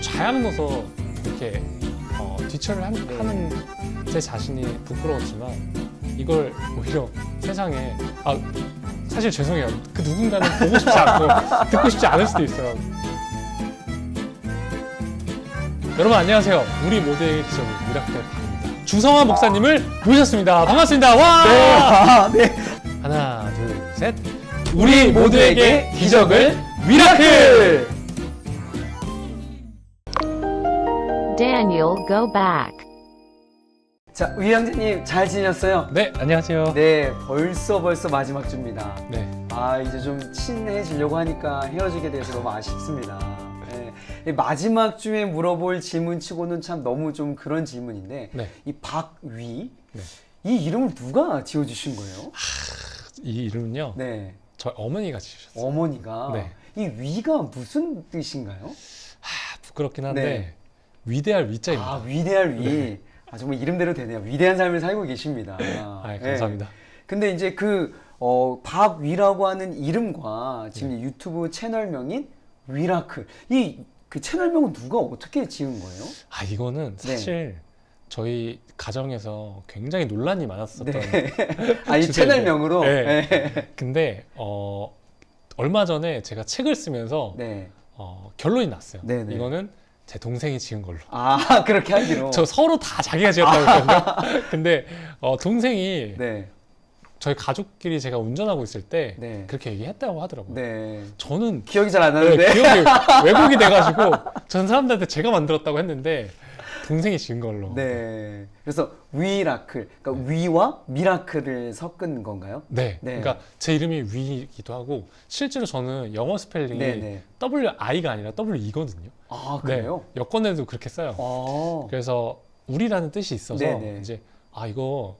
좌약 넣어서 이렇게 어, 뒤처리를 한- 하는 제 자신이 부끄러웠지만 이걸 오히려 세상에 아 사실 죄송해요. 그 누군가는 보고 싶지 않고 듣고 싶지 않을 수도 있어요. 여러분 안녕하세요. 우리 모두에게 기적을 미라클의 박입니다. 주성환 목사님을 모셨습니다. 반갑습니다. 와! 아, 네. 하나 둘 셋. 우리 모두에게 기적을 미라클 Daniel, go back. 자, 위원장님 잘 지냈어요? 네 안녕하세요 네, 벌써 벌써 마지막 주입니다. 네. 아, 이제 좀 친해지려고 하니까 헤어지게 돼서 너무 아쉽습니다. 네. 이 마지막 주에 물어볼 질문치고는 참 너무 좀 그런 질문인데 네. 이 박위 네. 이 이름을 누가 지어주신 거예요? 이 이름은요 네, 저희 어머니가 지으셨어요 어머니가 네. 이 위가 무슨 뜻인가요? 아, 부끄럽긴 한데 네. 위대할 위자입니다 아, 위대할 위. 아, 정말 이름대로 되네요. 위대한 삶을 살고 계십니다. 아, 네. 감사합니다 근데 이제 그, 어, 박위라고 하는 이름과 지금 유튜브 채널명인 위라클. 이, 그 채널명은 누가 어떻게 지은 거예요? 아 이거는 네. 사실 저희 가정에서 굉장히 논란이 많았었던 네. 아, 이 주제인데. 채널명으로? 네. 네. 근데 어 얼마 전에 제가 책을 쓰면서 네. 어, 결론이 났어요 네, 네. 이거는 제 동생이 지은 걸로 아, 그렇게 하기로. 저 서로 다 자기가 지었다고 했거든요 근데 어, 동생이 네. 저희 가족끼리 제가 운전하고 있을 때 네. 그렇게 얘기했다고 하더라고요 네. 저는 기억이 잘안 네, 나는데. 기억이 왜곡이 돼가지고 전 사람들한테 제가 만들었다고 했는데 동생이 지은 걸로. 네. 그래서 위라클. 그러니까 위와 미라클을 섞은 건가요? 네. 네. 그러니까 제 이름이 위이기도 하고 실제로 저는 영어 스펠링이 네, 네. W I가 아니라 W E거든요. 아, 그래요? 네. 여권에도 그렇게 써요. 아. 그래서 우리라는 뜻이 있어서 네, 네. 이제 아 이거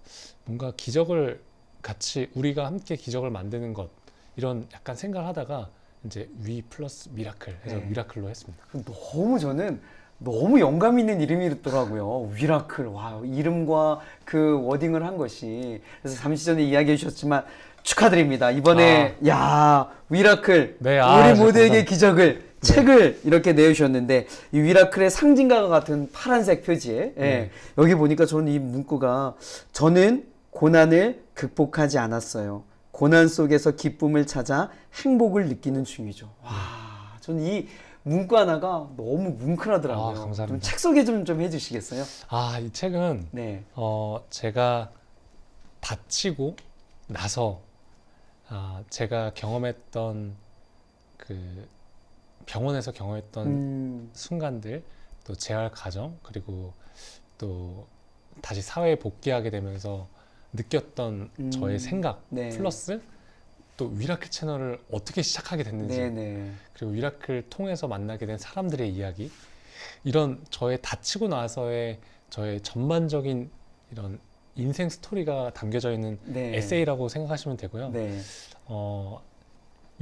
뭔가 기적을 같이 우리가 함께 기적을 만드는 것 이런 약간 생각을 하다가 이제 위 플러스 미라클 해서 네. 미라클로 했습니다. 너무 저는 너무 영감 있는 이름이더라고요. 위라클. 와, 이름과 그 워딩을 한 것이. 그래서 잠시 전에 이야기해 주셨지만 축하드립니다. 이번에 야, 위라클. 네, 아, 우리 저 모두에게. 기적을 책을 이렇게 내주셨는데 이 위라클의 상징과 같은 파란색 표지에 예, 네. 여기 보니까 저는 이 문구가 저는 고난을 극복하지 않았어요. 고난 속에서 기쁨을 찾아 행복을 느끼는 중이죠. 와, 저는 이 문구 하나가 너무 뭉클하더라고요. 아, 감사합니다. 좀 책 소개 좀, 좀 해주시겠어요? 아 이 책은 네. 어, 제가 다치고 나서 아, 제가 경험했던 그 병원에서 경험했던 음, 순간들 또 재활 과정 그리고 또 다시 사회에 복귀하게 되면서 느꼈던 음, 저의 생각 네. 플러스 또 위라클 채널을 어떻게 시작하게 됐는지 네네. 그리고 위라클 통해서 만나게 된 사람들의 이야기 이런 저의 다치고 나서의 저의 전반적인 이런 인생 스토리가 담겨져 있는 네. 에세이라고 생각하시면 되고요. 네. 어,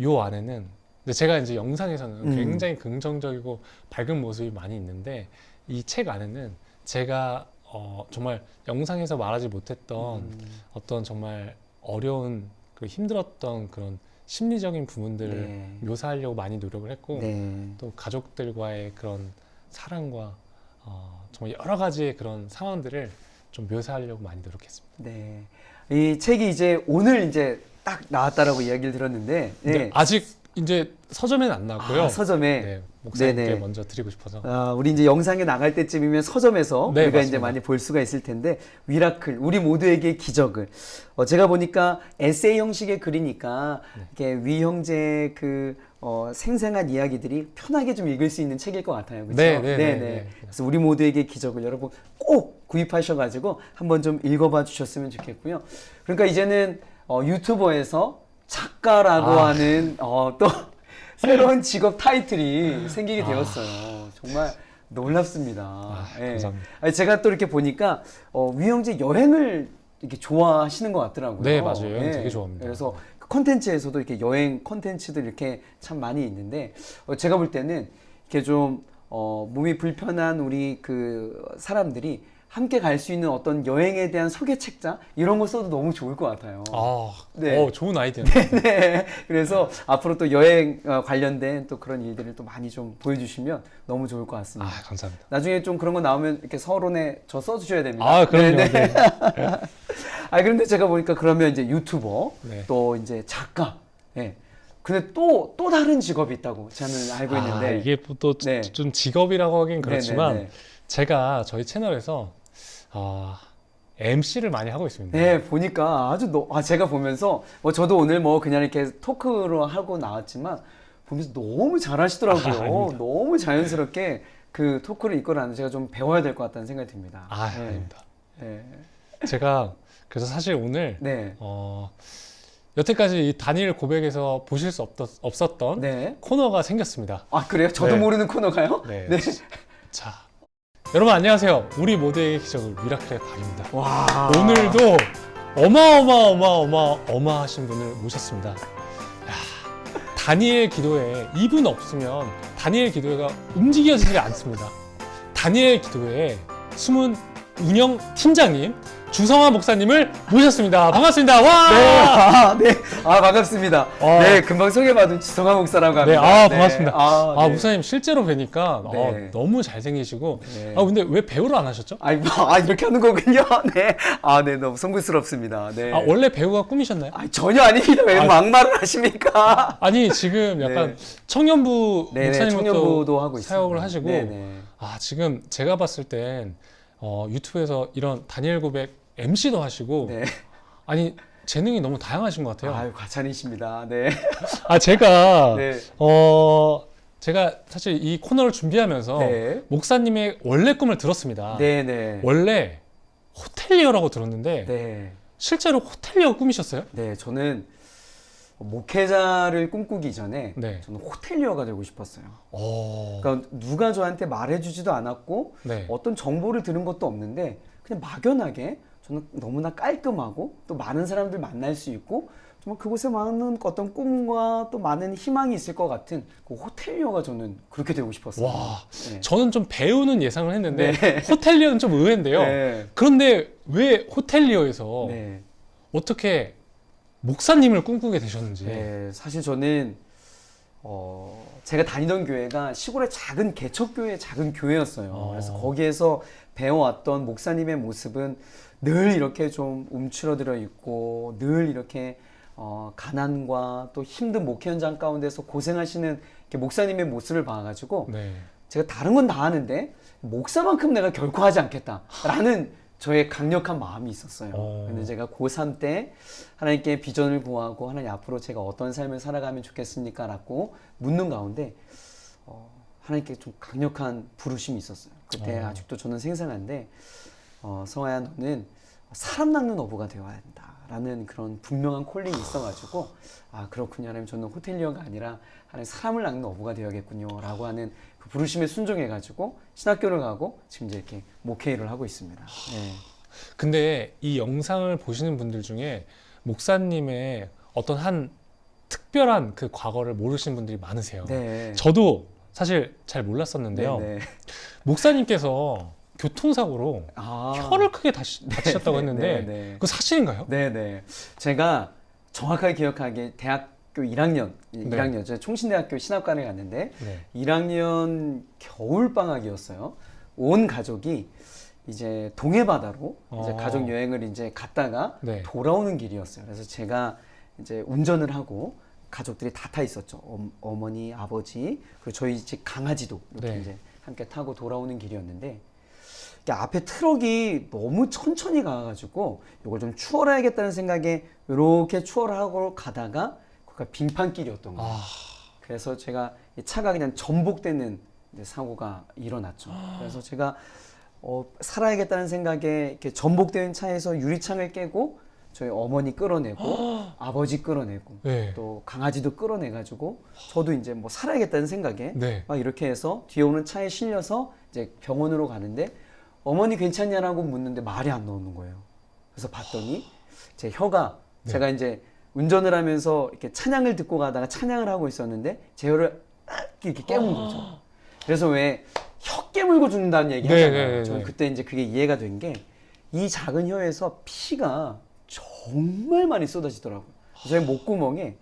요 안에는 근데 제가 이제 영상에서는 음. 굉장히 긍정적이고 밝은 모습이 많이 있는데 이 책 안에는 제가 어, 정말 영상에서 말하지 못했던 음, 어떤 정말 어려운 그 힘들었던 그런 심리적인 부분들을 네. 묘사하려고 많이 노력을 했고 네. 또 가족들과의 그런 사랑과 어, 정말 여러 가지의 그런 상황들을 좀 묘사하려고 많이 노력했습니다. 네. 이 책이 이제 오늘 이제 딱 나왔다라고 이야기를 들었는데, 근데 네. 아직 이제 서점에는 안 나왔고요. 아, 서점에. 네, 목사님께 네네. 먼저 드리고 싶어서. 아, 우리 이제 영상에 나갈 때쯤이면 서점에서 네, 우리가 이제 맞습니다. 많이 볼 수가 있을 텐데 위라클 우리 모두에게 기적을 어, 제가 보니까 에세이 형식의 글이니까 네. 이렇게 위 형제 그 어, 생생한 이야기들이 편하게 좀 읽을 수 있는 책일 것 같아요. 그렇죠? 네, 네, 네, 네. 그래서 우리 모두에게 기적을 여러분 꼭 구입하셔가지고 한번 좀 읽어봐 주셨으면 좋겠고요. 그러니까 이제는 어, 유튜버에서 작가라고 아. 하는 어, 또 새로운 직업 타이틀이 생기게 되었어요. 정말 놀랍습니다. 아, 예. 감사합니다. 아니, 제가 또 이렇게 보니까 어, 위형제 여행을 이렇게 좋아하시는 것 같더라고요. 네, 맞아요. 여행 예. 되게 좋아합니다. 그래서 그 콘텐츠에서도 이렇게 여행 콘텐츠들 이렇게 참 많이 있는데 어, 제가 볼 때는 이렇게 좀 어, 몸이 불편한 우리 그 사람들이 함께 갈 수 있는 어떤 여행에 대한 소개 책자 이런 거 써도 너무 좋을 것 같아요. 아, 네. 어, 좋은 아이디어. 네. 그래서 앞으로 또 여행 어, 관련된 또 그런 일들을 또 많이 좀 보여주시면 너무 좋을 것 아, 같습니다. 감사합니다. 나중에 좀 그런 거 나오면 이렇게 서론에 저 써주셔야 됩니다. 아, 그럼요. 네, 네. 네. 아 그런데 제가 보니까 그러면 이제 유튜버 네. 또 이제 작가. 예. 근데 또 또 다른 직업이 있다고 저는 알고 아, 있는데. 이게 또좀 네. 직업이라고 하긴 그렇지만 네, 네, 제가 저희 채널에서 아, MC를 많이 하고 있습니다. 네, 보니까 아주 너, 아 제가 보면서 뭐 저도 오늘 뭐 그냥 이렇게 토크로 하고 나왔지만 보면서 너무 잘하시더라고요. 아. 너무 자연스럽게 그 토크를 이끌어가는 제가 좀 배워야 될 것 같다는 생각이 듭니다. 아, 네. 아닙니다. 네. 제가 그래서 사실 오늘 네. 어, 여태까지 이 다니엘 고백에서 보실 수 없었, 없었 던 네. 코너가 생겼습니다. 아 그래요? 저도 네. 모르는 코너가요? 네. 네. 자, 여러분 안녕하세요. 우리 모두의 기적을 미라클의 박입니다. 와. 오늘도 어마어마어마어마 어마하신 분을 모셨습니다. 야, 다니엘 기도회 이분 없으면 다니엘 기도회가 움직여지지 않습니다. 다니엘 기도회의 숨은 운영 팀장님 주성화 목사님을 모셨습니다. 반갑습니다. 와! 네, 아, 네, 아 반갑습니다. 어. 네, 금방 소개받은 지성화 목사라고 네, 합니다. 아 반갑습니다. 아, 아, 네. 목사님 실제로 뵈니까 어, 네. 너무 잘생기시고 네. 아 근데 왜 배우를 안 하셨죠? 아이, 뭐, 아 이렇게 하는 거군요. 네, 아, 네, 너무 송구스럽습니다. 네. 아 원래 배우가 꿈이셨나요? 아, 전혀 아닙니다. 왜 아, 막말을 하십니까? 아니 지금 약간 청년부 네, 네, 목사님도 청년부도 하고 있습니다. 사역을 하시고 네, 네. 아 지금 제가 봤을 땐 어, 유튜브에서 이런 다니엘 고백 MC도 하시고 네. 아니 재능이 너무 다양하신 것 같아요. 아유, 과찬이십니다. 네. 아 제가 네. 어 제가 사실 이 코너를 준비하면서 네. 목사님의 원래 꿈을 들었습니다. 네, 네. 원래 호텔리어라고 들었는데 네. 실제로 호텔리어 꿈이셨어요? 네, 저는 목회자를 꿈꾸기 전에 네. 저는 호텔리어가 되고 싶었어요. 어. 그러니까 누가 저한테 말해주지도 않았고 네. 어떤 정보를 들은 것도 없는데 그냥 막연하게 저는 너무나 깔끔하고 또 많은 사람들 만날 수 있고 정말 그곳에 많은 어떤 꿈과 또 많은 희망이 있을 것 같은 그 호텔리어가 저는 그렇게 되고 싶었어요. 와. 네. 저는 좀 배우는 예상을 했는데 네. 호텔리어는 좀 의외인데요. 네. 그런데 왜 호텔리어에서 네. 어떻게 목사님을 꿈꾸게 되셨는지. 네, 사실 저는 어, 제가 다니던 교회가 시골의 작은 개척교회 작은 교회였어요. 어. 그래서 거기에서 배워왔던 목사님의 모습은 늘 이렇게 좀 움츠러들어 있고 늘 이렇게 어, 가난과 또 힘든 목회 현장 가운데서 고생하시는 목사님의 모습을 봐가지고 네. 제가 다른 건 다 하는데 목사만큼 내가 결코 하지 않겠다라는 저의 강력한 마음이 있었어요. 어. 근데 제가 고3 때 하나님께 비전을 구하고 하나님 앞으로 제가 어떤 삶을 살아가면 좋겠습니까? 라고 묻는 가운데 어, 하나님께 좀 강력한 부르심이 있었어요. 그때 어. 아직도 저는 생생한데 어, 성아야 너는 사람 낚는 어부가 되어야 한다 라는 그런 분명한 콜링이 있어가지고 아 그렇군요 하나님 저는 호텔리어가 아니라 하나님 사람을 낚는 어부가 되어야겠군요 라고 하는 그 부르심에 순종해가지고 신학교를 가고 지금 이제 이렇게 목회를 하고 있습니다. 네. 근데 이 영상을 보시는 분들 중에 목사님의 어떤 한 특별한 그 과거를 모르시는 분들이 많으세요. 네. 저도 사실 잘 몰랐었는데요. 네, 네. 목사님께서 교통사고로 아. 혀를 크게 다시, 다치셨다고 네, 했는데 네, 네. 그 사실인가요? 네, 네. 제가 정확하게 기억하기에 대학교 1학년, 네. 1학년, 제가 총신대학교 신학관에 갔는데 네. 1학년 겨울 방학이었어요. 온 가족이 이제 동해 바다로 이제 어. 가족 여행을 이제 갔다가 네. 돌아오는 길이었어요. 그래서 제가 이제 운전을 하고 가족들이 다 타 있었죠. 어, 머니 아버지, 그리고 저희 집 강아지도 이렇게 네. 이제 함께 타고 돌아오는 길이었는데 앞에 트럭이 너무 천천히 가가지고 이걸 좀 추월해야겠다는 생각에 이렇게 추월하고 가다가 거기가 빙판길이었던 거예요. 아, 그래서 제가 이 차가 그냥 전복되는 사고가 일어났죠. 그래서 제가 어, 살아야겠다는 생각에 이렇게 전복된 차에서 유리창을 깨고 저희 어머니 끌어내고 아버지 끌어내고 네. 또 강아지도 끌어내가지고 저도 이제 뭐 살아야겠다는 생각에 네. 막 이렇게 해서 뒤에 오는 차에 실려서 이제 병원으로 가는데 어머니 괜찮냐라고 묻는데 말이 안 나오는 거예요. 그래서 봤더니 제 혀가 네. 제가 이제 운전을 하면서 이렇게 찬양을 듣고 가다가 찬양을 하고 있었는데 제 혀를 악 이렇게 깨문 거죠. 그래서 왜 혀 깨물고 죽는다는 얘기 네, 하잖아요. 네, 네, 저는 네. 그때 이제 그게 이해가 된 게 이 작은 혀에서 피가 정말 많이 쏟아지더라고요. 저희 목구멍에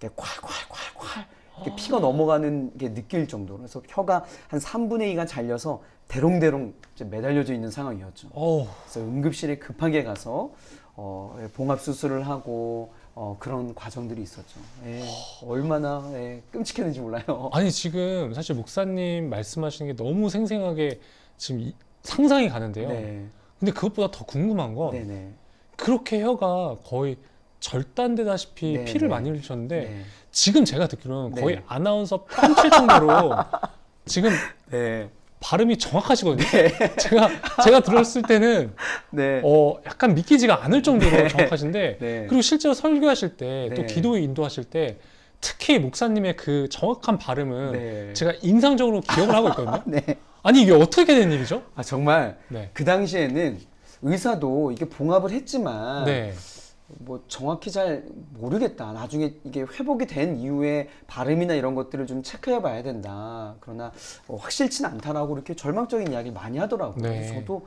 이렇게 콸콸콸콸 이렇게 피가 넘어가는 게 느낄 정도로 그래서 혀가 한 3분의 2가 잘려서 대롱대롱 이제 매달려져 있는 상황이었죠. 어우, 그래서 응급실에 급하게 가서 어, 예, 봉합 수술을 하고 어, 그런 과정들이 있었죠. 예, 얼마나 예, 끔찍했는지 몰라요. 아니 지금 사실 목사님 말씀하시는 게 너무 생생하게 지금 이- 상상이 가는데요. 네, 근데 그것보다 더 궁금한 건 네, 네. 그렇게 혀가 거의 절단되다시피 네, 피를 네. 많이 흘리셨는데 네. 지금 제가 듣기로는 거의 네. 아나운서 뺨칠 정도로 지금 네. 발음이 정확하시거든요. 제가 제가 들었을 때는 네. 어 약간 믿기지가 않을 정도로 정확하신데 네. 그리고 실제로 설교하실 때또 네. 기도 인도하실 때 특히 목사님의 그 정확한 발음은 네. 제가 인상적으로 기억을 하고 있거든요. 네. 아니 이게 어떻게 된 일이죠? 아 정말 네. 그 당시에는 의사도 이게 봉합을 했지만 네. 뭐 정확히 잘 모르겠다. 나중에 이게 회복이 된 이후에 발음이나 이런 것들을 좀 체크해 봐야 된다. 그러나 어, 확실치는 않다라고 이렇게 절망적인 이야기를 많이 하더라고요. 네. 그래서 저도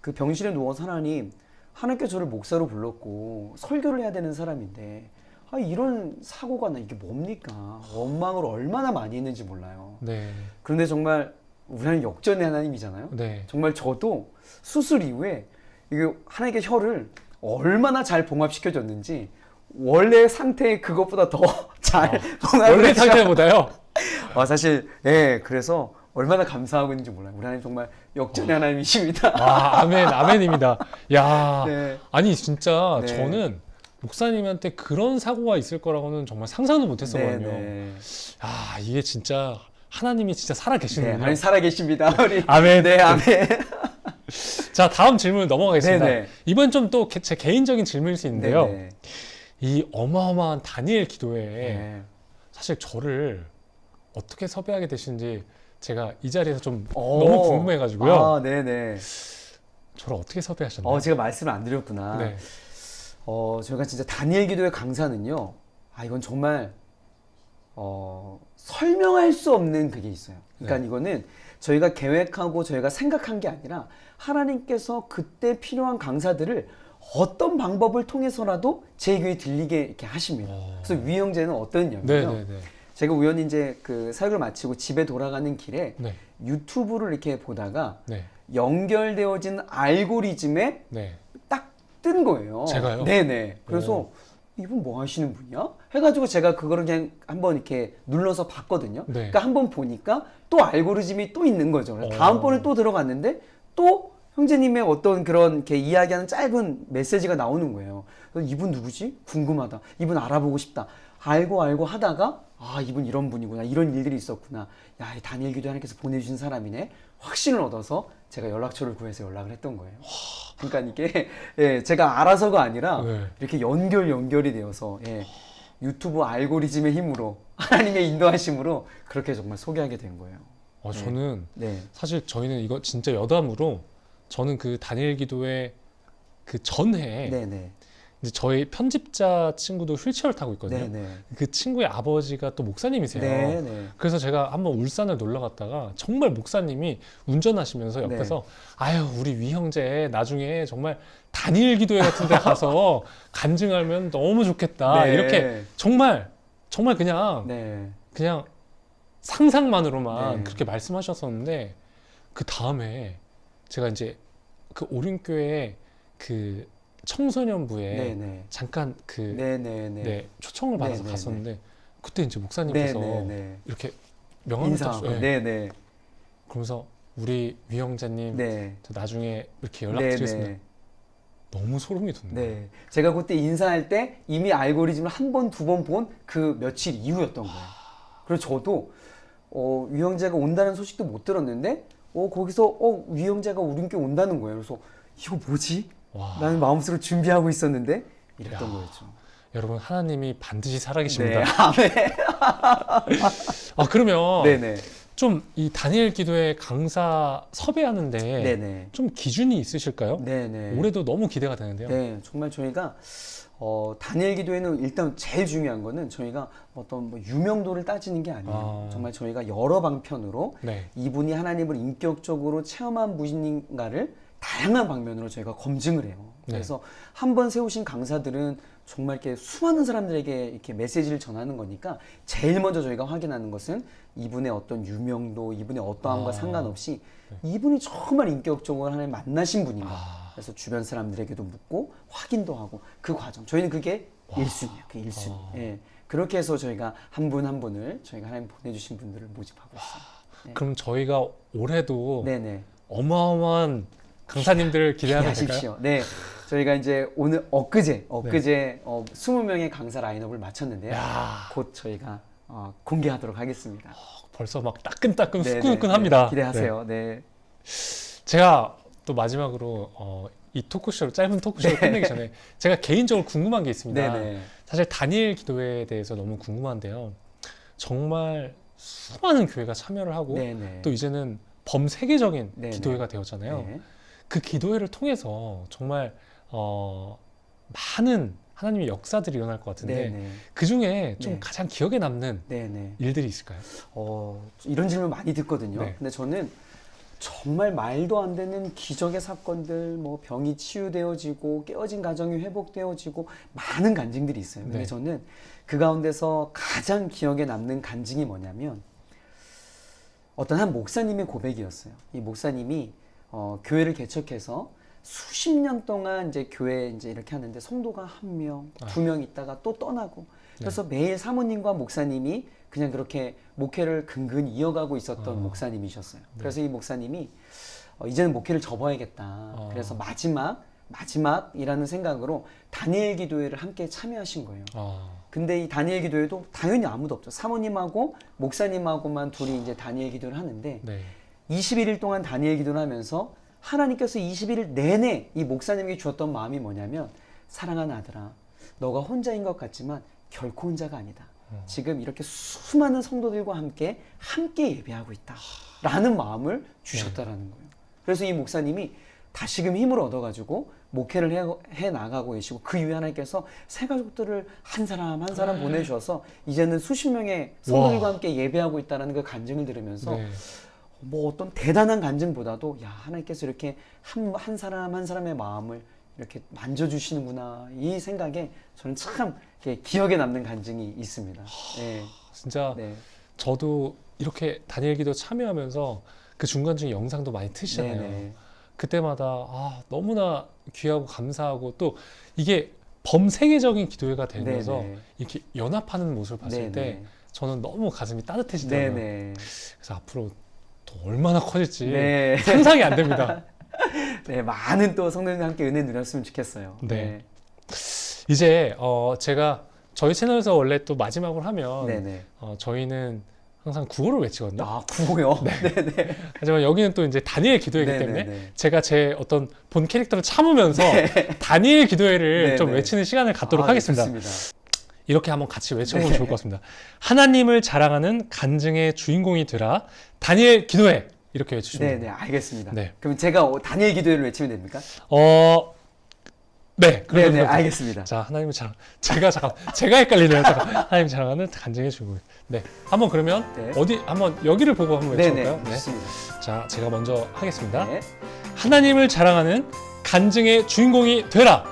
그 병실에 누워서 하나님, 하나님께 저를 목사로 불렀고 설교를 해야 되는 사람인데 아, 이런 사고가 나 이게 뭡니까? 원망을 얼마나 많이 했는지 몰라요. 네. 그런데 정말 우리 하나님 역전의 하나님이잖아요. 네. 정말 저도 수술 이후에 이게 하나님께 혀를 얼마나 잘 봉합시켜줬는지 원래 상태 그것보다 더 잘 봉합을 원래 해주셔- 상태보다요. 아, 사실 예 그래서 얼마나 감사하고 있는지 몰라요. 우리 하나님 정말 역전의 하나님이십니다. 아, 아멘, 아멘입니다. 야, 네. 아니 진짜 네. 저는 목사님한테 그런 사고가 있을 거라고는 정말 상상도 못했었거든요. 네. 아, 이게 진짜 하나님이 진짜 살아 네, 계시는군요. 하나님 살아계십니다. 우리 아멘. 네 아멘. 자, 다음 질문 넘어가겠습니다. 네네. 이번 좀 또 제 개인적인 질문일 수 있는데요. 네, 네. 이 어마어마한 다니엘 기도에 네. 사실 저를 어떻게 섭외하게 되신지 제가 이 자리에서 좀 오. 너무 궁금해가지고요. 아, 네네. 저를 어떻게 섭외하셨나요? 어, 제가 말씀을 안 드렸구나. 네. 어, 저희가 진짜 다니엘 기도의 강사는요. 아, 이건 정말 어, 설명할 수 없는 그게 있어요. 그러니까 네. 이거는 저희가 계획하고 저희가 생각한 게 아니라 하나님께서 그때 필요한 강사들을 어떤 방법을 통해서라도 제 귀에 들리게 이렇게 하십니다. 어. 그래서 위형제는 어떤 네, 냐면요 네, 네. 제가 우연히 이제 그 사역을 마치고 집에 돌아가는 길에 네. 유튜브를 이렇게 보다가 네. 연결되어진 알고리즘에 네. 딱뜬 거예요. 제가요? 네네. 그래서 이분 뭐 하시는 분이야? 해가지고 제가 그거를 그냥 한번 이렇게 눌러서 봤거든요. 네. 그러니까 한 번 보니까 또 알고리즘이 또 있는 거죠. 어. 다음번에 또 들어갔는데 또 형제님의 어떤 그런 이렇게 이야기하는 짧은 메시지가 나오는 거예요. 이분 누구지? 궁금하다. 이분 알아보고 싶다. 알고 알고 하다가 아 이분 이런 분이구나 이런 일들이 있었구나 야이 다니엘 기도 하나님께서 보내주신 사람이네 확신을 얻어서 제가 연락처를 구해서 연락을 했던 거예요. 그러니까 이게 예, 제가 알아서가 아니라 네. 이렇게 연결 연결이 되어서 예, 유튜브 알고리즘의 힘으로 하나님의 인도하심으로 그렇게 정말 소개하게 된 거예요. 어, 저는 네. 사실 저희는 이거 진짜 여담으로 저는 그 다니엘 기도의 그 전해에 네네 이제 저희 편집자 친구도 휠체어를 타고 있거든요. 네네 그 친구의 아버지가 또 목사님이세요. 네네 그래서 제가 한번 울산을 놀러 갔다가 정말 목사님이 운전하시면서 네. 옆에서 아유 우리 위 형제 나중에 정말 다니엘 기도회 같은 데 가서 간증하면 너무 좋겠다 네. 이렇게 정말 정말 그냥 네 그냥 상상만으로만 네. 그렇게 말씀하셨었는데 그 다음에 제가 이제 그 오륜교회 그 청소년부에 네네 잠깐 그 네네네 네, 초청을 받아서 네, 네, 갔었는데 그때 이제 목사님께서 네네네 이렇게 명함을 딱 인사하고 주- 네. 네네 그러면서 우리 위형자님 네 저 나중에 이렇게 연락드리겠습니다. 네네 너무 소름이 돋네요. 네. 제가 그때 인사할 때 이미 알고리즘을 한 번, 두 번 본 그 며칠 이후였던 거예요. 그래서 저도, 어, 위형제가 온다는 소식도 못 들었는데, 어, 거기서, 어, 위형제가 우린께 온다는 거예요. 그래서, 이거 뭐지? 와, 나는 마음속으로 준비하고 있었는데, 이랬던 야. 거였죠. 여러분 하나님이 반드시 네. 살아계십니다. 아멘. 아 그러면 네네. 좀 이 다니엘 기도회 강사 섭외하는데 네네. 좀 기준이 있으실까요? 네네. 올해도 너무 기대가 되는데요. 네, 정말 저희가 어, 다니엘 기도에는 일단 제일 중요한 거는 저희가 어떤 뭐 유명도를 따지는 게 아니에요. 아. 정말 저희가 여러 방편으로 네. 이분이 하나님을 인격적으로 체험한 분인가를 다양한 방면으로 저희가 검증을 해요. 네. 그래서 한번 세우신 강사들은 정말 이렇게 수많은 사람들에게 이렇게 메시지를 전하는 거니까 제일 먼저 저희가 확인하는 것은 이분의 어떤 유명도, 이분의 어떠함과 아. 상관없이 이분이 정말 인격적으로 하나님 만나신 분인가. 아. 그래서 주변 사람들에게도 묻고 확인도 하고 그 과정. 저희는 그게 일순위예요그 1순위. 아. 예. 그렇게 해서 저희가 한분한 분을 저희가 하나님 보내주신 분들을 모집하고 있어요. 그럼 저희가 올해도 네네. 어마어마한 강사님들 기대하면? 기대하십시오. 네. 저희가 이제 오늘 엊그제, 엊그제 어, 20명의 강사 라인업을 마쳤는데요. 야 곧 저희가 어, 공개하도록 하겠습니다. 벌써 막 따끈따끈 네, 후끈후끈합니다. 네, 기대하세요. 네. 네. 제가 또 마지막으로 어, 이 토크쇼를 짧은 토크쇼를 끝내기 전에 제가 개인적으로 궁금한 게 있습니다. 네네. 사실 다니엘 기도회에 대해서 너무 궁금한데요. 정말 수많은 교회가 참여를 하고 네 네. 또 이제는 범세계적인 네 네. 기도회가 되었잖아요. 네. 그 기도회를 통해서 정말 어, 많은 하나님의 역사들이 일어날 것 같은데 네네. 그 중에 좀 네. 가장 기억에 남는 네네. 일들이 있을까요? 어, 이런 질문 많이 듣거든요. 네. 근데 저는 정말 말도 안 되는 기적의 사건들, 뭐 병이 치유되어지고 깨어진 가정이 회복되어지고 많은 간증들이 있어요. 근데 네. 저는 그 가운데서 가장 기억에 남는 간증이 뭐냐면 어떤 한 목사님의 고백이었어요. 이 목사님이 어, 교회를 개척해서 수십 년 동안 이제 교회 이제 이렇게 하는데 성도가 한 명, 두 명 있다가 또 떠나고 그래서 매일 사모님과 목사님이 그냥 그렇게 목회를 근근히 이어가고 있었던 아. 목사님이셨어요. 그래서 이 목사님이 어, 이제는 목회를 접어야겠다. 아. 그래서 마지막 마지막이라는 생각으로 다니엘 기도회를 함께 참여하신 거예요. 아, 근데 이 다니엘 기도회도 당연히 아무도 없죠. 사모님하고 목사님하고만 둘이 이제 다니엘 기도를 하는데 네. 21일 동안 다니엘 기도를 하면서 하나님께서 21일 내내 이 목사님에게 주었던 마음이 뭐냐면 사랑하는 아들아 너가 혼자인 것 같지만 결코 혼자가 아니다. 지금 이렇게 수많은 성도들과 함께 함께 예배하고 있다. 라는 마음을 주셨다라는 거예요. 그래서 이 목사님이 다시금 힘을 얻어가지고 목회를 해, 해 나가고 계시고 그 이후에 하나님께서 새 가족들을 한 사람 한 사람 보내주셔서 이제는 수십 명의 성도들과 와. 함께 예배하고 있다는 그 간증을 들으면서 네. 뭐 어떤 대단한 간증보다도 야 하나님께서 이렇게 한, 한 사람 한 사람의 마음을 이렇게 만져주시는구나 이 생각에 저는 참 이렇게 기억에 남는 간증이 있습니다. 네. 진짜 네. 저도 이렇게 다니엘 기도 참여하면서 그 중간 중에 영상도 많이 트시잖아요. 네네. 그때마다 아, 너무나 귀하고 감사하고 또 이게 범세계적인 기도회가 되면서 네네. 이렇게 연합하는 모습을 봤을 때 네네. 저는 너무 가슴이 따뜻해지더라고요. 네네. 그래서 앞으로 또 얼마나 커질지 네. 상상이 안 됩니다. 네, 많은 또 성도님과 함께 은혜 누렸으면 좋겠어요. 네. 이제 어, 제가 저희 채널에서 원래 또 마지막으로 하면 네. 네. 어, 저희는 항상 구호를 외치거든요. 아, 구호요? 네. 네. 하지만 여기는 또 이제 다니엘 기도회이기 네, 때문에 네, 네. 제가 제 어떤 본 캐릭터를 참으면서 다니엘 기도회를 네, 좀 네. 외치는 시간을 갖도록 아, 네, 하겠습니다. 좋습니다. 이렇게 한번 같이 외쳐보면 네. 좋을 것 같습니다. 하나님을 자랑하는 간증의 주인공이 되라 다니엘 기도회 이렇게 외치시면 네, 됩니다. 네, 알겠습니다. 네. 그럼 제가 어, 다니엘 기도회를 외치면 됩니까? 어, 네, 네, 네, 알겠습니다. 자, 하나님을 자랑. 제가 잠깐 제가 헷갈리네요. 잠깐. 하나님 자랑하는 간증의 주인공. 네, 한번 그러면 네. 어디 한번 여기를 보고 한번 네, 외쳐볼까요? 네, 좋습니다. 자, 제가 먼저 하겠습니다. 네. 하나님을 자랑하는 간증의 주인공이 되라.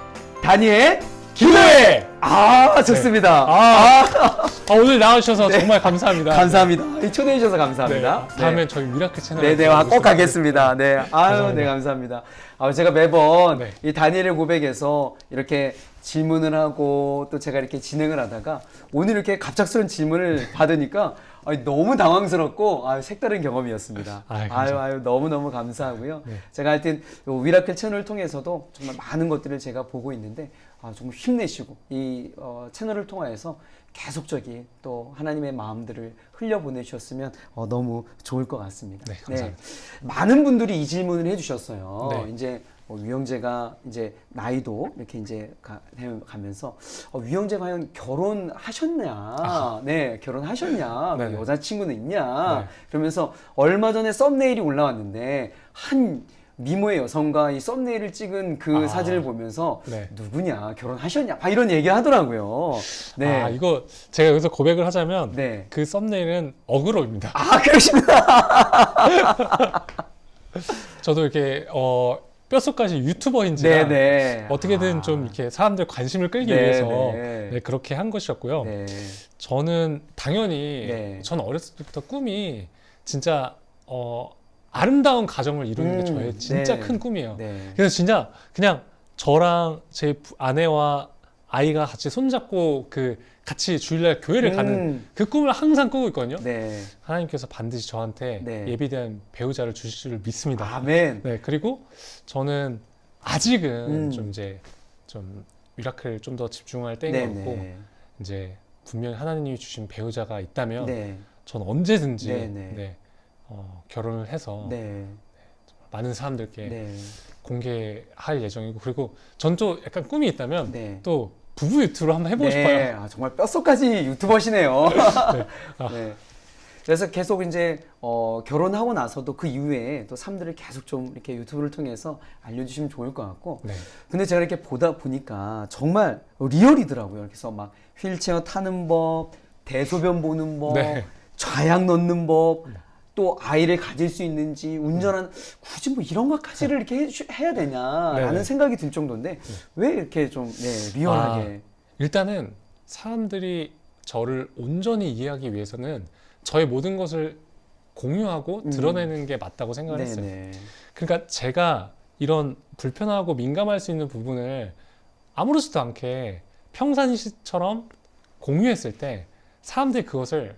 다니엘 기도회. 아, 좋습니다. 아, 아, 오늘 나와주셔서 정말 감사합니다. 감사합니다. 이 초대해 주셔서 감사합니다. 네, 다음에 저희 미라클 채널 네, 네, 아, 꼭 가겠습니다. 네, 아유, 감사합니다. 네, 감사합니다. 아, 제가 매번 네. 이 다니엘의 고백에서 이렇게 질문을 하고 또 제가 이렇게 진행을 하다가 오늘 이렇게 갑작스러운 질문을 받으니까 아니, 너무 당황스럽고 아유, 색다른 경험이었습니다. 아이, 아유. 아유, 너무 너무 감사하고요. 네. 제가 하여튼 요 위라클 채널을 통해서도 정말 많은 것들을 제가 보고 있는데 아, 정말 힘내시고 이 어, 채널을 통하여서 계속적인 또 하나님의 마음들을 흘려보내주셨으면 어, 너무 좋을 것 같습니다. 네, 감사합니다. 많은 분들이 이 질문을 해주셨어요. 네. 이제 어, 위영재가 이제 나이도 이렇게 이제 가, 가면서 어, 위영재 과연 결혼하셨냐? 네, 결혼하셨냐? 뭐 네네. 여자친구는 있냐? 네. 그러면서 얼마 전에 썸네일이 올라왔는데 한 미모의 여성과 이 썸네일을 찍은 그 아. 사진을 보면서 네. 누구냐? 결혼하셨냐? 막 이런 얘기 하더라고요. 네. 아 이거 제가 여기서 고백을 하자면 네. 그 썸네일은 어그로입니다. 아, 그러시구나. 저도 이렇게 어 뼛속까지 유튜버인지라 네, 네. 어떻게든 아. 좀 이렇게 사람들 관심을 끌기 네, 위해서 네. 네, 그렇게 한 것이었고요. 네. 저는 당연히 네. 전 어렸을 때부터 꿈이 진짜 어 아름다운 가정을 이루는 게 음, 저의 진짜 네. 큰 꿈이에요. 네. 그래서 진짜 그냥 저랑 제 부- 아내와 아이가 같이 손잡고 그 같이 주일날 교회를 가는 음. 그 꿈을 항상 꾸고 있거든요. 네. 하나님께서 반드시 저한테 네. 예비된 배우자를 주실 줄 믿습니다. 아멘. 네 그리고 저는 아직은 음. 좀 이제 좀 미라클 좀 더 집중할 때인 네, 것 같고 네. 이제 분명히 하나님이 주신 배우자가 있다면 네. 전 언제든지 네, 네, 네. 어, 결혼을 해서 네. 많은 사람들께 네. 공개할 예정이고 그리고 전 또 약간 꿈이 있다면 네. 또 부부 유튜브를 한번 해보고 네. 싶어요. 아, 정말 뼛속까지 유튜버시네요. 네. 아. 네. 그래서 계속 이제 어, 결혼하고 나서도 그 이후에 또 사람들을 계속 좀 이렇게 유튜브를 통해서 알려주시면 좋을 것 같고 네. 근데 제가 이렇게 보다 보니까 정말 리얼이더라고요. 그래서 막 휠체어 타는 법, 대소변 보는 법, 네. 좌약 넣는 법, 또 아이를 가질 수 있는지 운전하는 굳이 뭐 이런 것까지를 이렇게 해, 해야 되냐라는 네네. 생각이 들 정도인데 왜 이렇게 좀 네, 리얼하게 일단은 사람들이 저를 온전히 이해하기 위해서는 저의 모든 것을 공유하고 음. 드러내는 게 맞다고 생각을 했어요. 네네. 그러니까 제가 이런 불편하고 민감할 수 있는 부분을 아무렇지도 않게 평상시처럼 공유했을 때 사람들이 그것을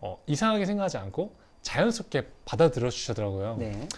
어, 이상하게 생각하지 않고 자연스럽게 받아들여 주시더라고요. 네.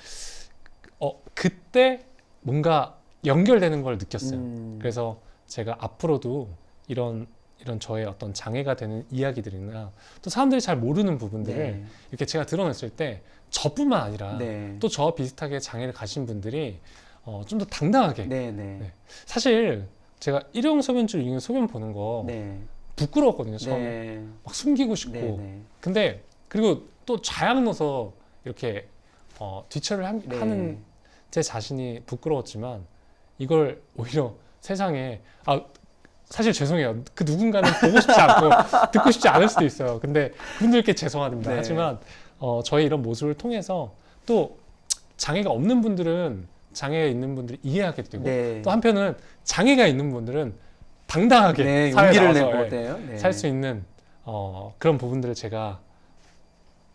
어, 그때 뭔가 연결되는 걸 느꼈어요. 음. 그래서 제가 앞으로도 이런 이런 저의 어떤 장애가 되는 이야기들이나 또 사람들이 잘 모르는 부분들을 네. 이렇게 제가 드러냈을 때 저뿐만 아니라 네. 또 저와 비슷하게 장애를 가진 분들이 어, 좀 더 당당하게 네, 네. 네. 사실 제가 일용 소변줄 이용 소변 보는 거 네. 부끄러웠거든요 처음에 네. 막 숨기고 싶고 네, 네. 근데 그리고 또 좌약 넣어서 이렇게 어, 뒤처리를 한- 네. 하는 제 자신이 부끄러웠지만 이걸 오히려 세상에 아 사실 죄송해요 그 누군가는 보고 싶지 않고 듣고 싶지 않을 수도 있어요 근데 그분들께 죄송합니다 네. 하지만 어, 저의 이런 모습을 통해서 또 장애가 없는 분들은 장애가 있는 분들이 이해하게 되고 네. 또 한편은 장애가 있는 분들은 당당하게 네, 사회에 용기를 나와서 내고 예? 네. 살수 있는 어, 그런 부분들을 제가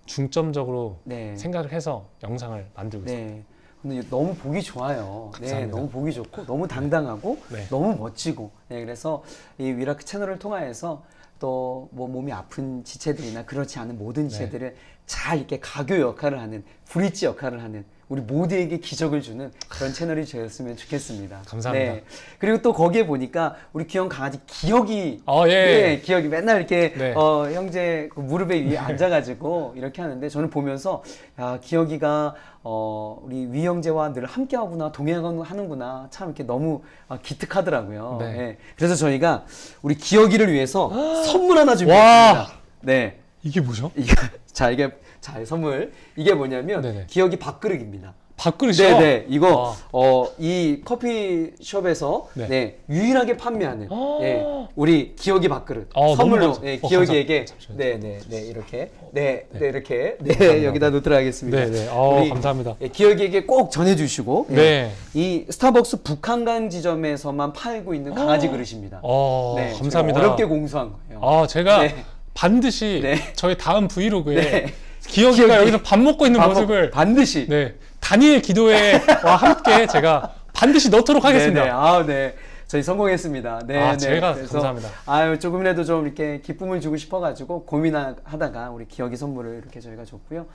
중점적으로 네. 생각을 해서 영상을 만들고 있습니다. 네. 근데 너무 보기 좋아요. 네, 감사합니다. 너무 보기 좋고 너무 당당하고 네. 너무 멋지고. 네, 그래서 이 위라크 채널을 통하여서 또 뭐 몸이 아픈 지체들이나 그렇지 않은 모든 네. 지체들을 잘 이렇게 가교 역할을 하는 브릿지 역할을 하는 우리 모두에게 기적을 주는 그런 채널이 되었으면 좋겠습니다. 감사합니다. 네. 그리고 또 거기에 보니까 우리 귀여운 강아지 기억이 어, 예. 네, 기억이 맨날 이렇게 네. 어, 형제 그 무릎에 위에 앉아가지고 이렇게 하는데 저는 보면서 야 기억이가 어, 우리 위 형제와 늘 함께하구나 동행하는구나 참 이렇게 너무 아, 기특하더라고요. 네. 예. 그래서 저희가 우리 기억이를 위해서 선물 하나 준비했습니다. 와! 네, 이게 뭐죠? 이게 자 이게 자 선물 이게 뭐냐면 네네. 기억이 밥그릇입니다. 밥그릇이요? 네네 이거 와. 어이 커피숍에서 네. 네. 유일하게 판매하는 아. 예 우리 기억이 밥그릇 아, 선물로 너무 감사- 예, 어, 기억이에게 감사- 잠시만요. 네네네 이렇게 네, 네. 네. 이렇게 네. 여기다 놓도록 하겠습니다. 네, 네. 어, 우리 감사합니다. 예, 기억이에게 꼭 전해주시고 예, 네. 이 스타벅스 북한강 지점에서만 팔고 있는 강아지 아. 그릇입니다. 어, 네, 감사합니다. 어렵게 공수한 거예요. 아, 제가 네. 반드시 네. 저희 다음 브이로그에 네. 기억이가 기억이- 여기서 밥 먹고 있는 밥 모습을 반드시 네. 단일 기도회와 함께 제가 반드시 넣도록 하겠습니다. 네네. 아, 네. 저희 성공했습니다. 네, 아, 네. 제가 그래서 감사합니다. 아유, 조금이라도 좀 이렇게 기쁨을 주고 싶어가지고 고민하다가 우리 기억이 선물을 이렇게 저희가 줬고요.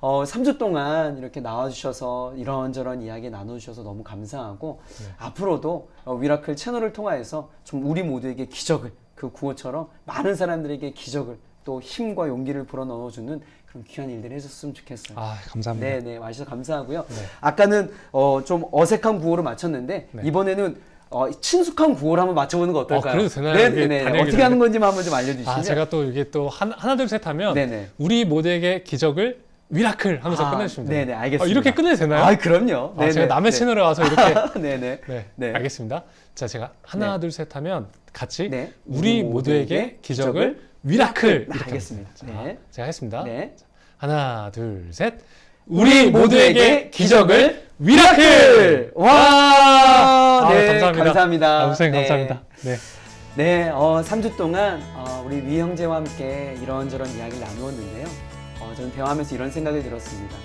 어, 3주 동안 이렇게 나와주셔서 이런저런 이야기 나눠주셔서 너무 감사하고 네. 앞으로도 어, 위라클 채널을 통하여서 좀 우리 모두에게 기적을 그 구호처럼 많은 사람들에게 기적을 또 힘과 용기를 불어넣어주는 그런 귀한 일들 해줬으면 좋겠어요. 아 감사합니다. 네, 네, 와주셔서 감사하고요. 네. 아까는 어, 좀 어색한 구호를 맞췄는데 네. 이번에는 어, 친숙한 구호를 한번 맞춰보는 거 어떨까요? 어, 그래도 되나요? 네, 네, 네. 어떻게 하는 건지만 한번 좀 알려주시면. 아 제가 또 이게 또 하나, 하나 둘 셋 하면 네네. 우리 모두에게 기적을 미라클 하면서 아, 끝내주시면 돼요. 네네, 알겠습니다. 어, 이렇게 끝내도 되나요? 아, 그럼요. 아, 제가 남의 채널에 와서 이렇게 네네. 네, 네. 알겠습니다. 자, 제가 하나, 둘, 셋 하면 같이 네. 우리 모두에게 기적을 미라클 네, 이렇게 알겠습니다. 네. 자, 제가 했습니다. 네. 하나, 둘, 셋. 우리 모두에게 기적을 미라클! 와! 아, 네, 감사합니다. 감사합니다. 아, 선생님 네. 감사합니다. 네. 네, 어, 3주 동안 어, 우리 위 형제와 함께 이런저런 이야기를 나누었는데요. 어, 저는 대화하면서 이런 생각을 들었습니다.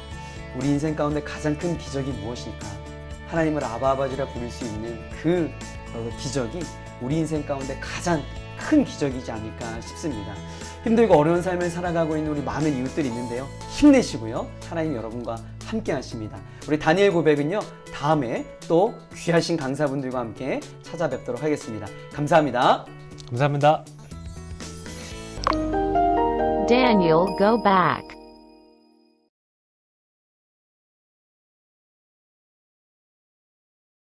우리 인생 가운데 가장 큰 기적이 무엇일까? 하나님을 아바 아버지라 부를 수 있는 그 어, 기적이 우리 인생 가운데 가장 큰 기적이지 않을까 싶습니다. 힘들고 어려운 삶을 살아가고 있는 우리 많은 이웃들이 있는데요. 힘내시고요. 하나님 여러분과 함께 하십니다. 우리 다니엘 고백은요. 다음에 또 귀하신 강사분들과 함께 찾아뵙도록 하겠습니다. 감사합니다. 감사합니다. Daniel, go back.